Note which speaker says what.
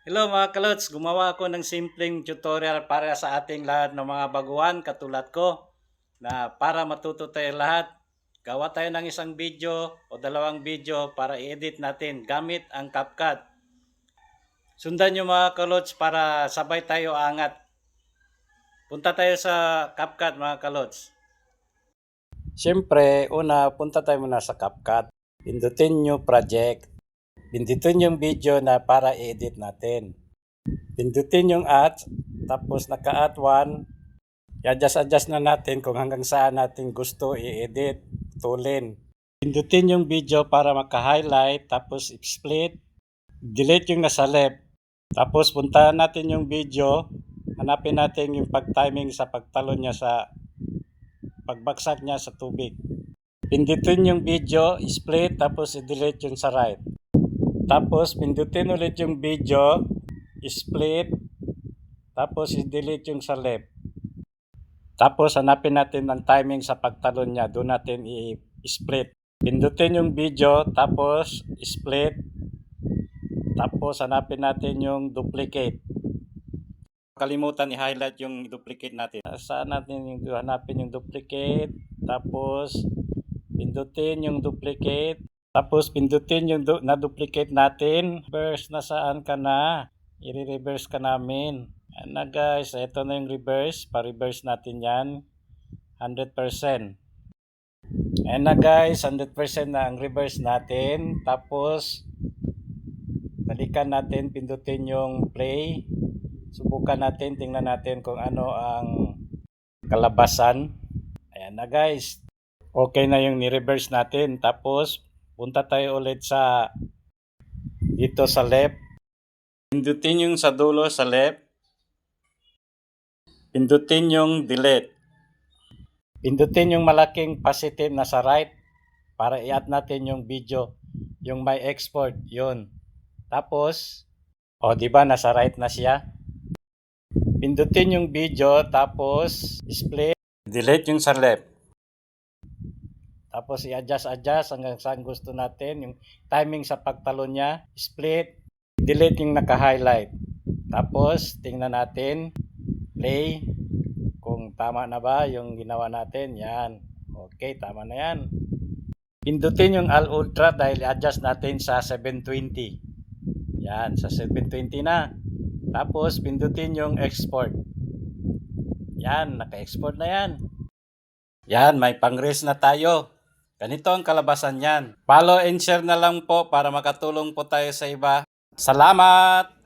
Speaker 1: Hello mga kalots, gumawa ako ng simpleng tutorial para sa ating lahat ng mga baguhan katulad ko na para matuto tayo lahat. Gawa tayo ng isang video o dalawang video para i-edit natin gamit ang CapCut. Sundan nyo mga kalots para sabay tayo angat. Punta tayo sa CapCut mga kalots. Siyempre, una punta tayo muna sa CapCut. Pindutin nyo project. Pindutin yung video na para i-edit natin. Pindutin yung at, tapos naka-at 1. I-adjust-adjust na natin kung hanggang saan natin gusto i-edit, tulin. Pindutin yung video para maka-highlight, tapos split. Delete yung nasa left. Tapos puntahan natin yung video, hanapin natin yung pag-timing sa pagtalon niya sa pagbagsak niya sa tubig. Pindutin yung video, split, tapos i-delete yung sa right. Tapos, pindutin ulit yung video, split, tapos i-delete yung sa left. Tapos, hanapin natin ang timing sa pagtalon niya. Doon natin i-split. Pindutin yung video, tapos split, tapos hanapin natin yung duplicate. Kalimutan i-highlight yung duplicate natin. Saan natin yung hanapin yung duplicate, tapos pindutin yung duplicate, tapos pindutin yung du- na-duplicate natin. Reverse na saan ka na. I-reverse ka namin. Yan na guys, ito na yung reverse. Pa-reverse natin yan. 100%. Ayan na guys, 100% na ang reverse natin. Tapos, balikan natin, pindutin yung play. Subukan natin, tingnan natin kung ano ang kalabasan. Ayan na guys. Okay na yung ni-reverse natin. Tapos, punta tayo ulit sa dito sa left. Pindutin yung sa dulo sa left. Pindutin yung delete. Pindutin yung malaking positive na sa right para i-add natin yung video, yung my export, yun. Tapos, o di ba nasa right na siya? Pindutin yung video, tapos split, delete yung sa left. Tapos i-adjust-adjust hanggang saan gusto natin. Yung timing sa pagtalo niya, split, delete yung naka-highlight. Tapos tingnan natin, play, kung tama na ba yung ginawa natin. Yan. Okay, tama na yan. Pindutin yung All Ultra dahil i-adjust natin sa 720. Yan, sa 720 na. Tapos pindutin yung export. Yan, naka-export na yan. Yan, may pang-race na tayo. Ganito ang kalabasan yan. Follow and share na lang po para makatulong po tayo sa iba. Salamat!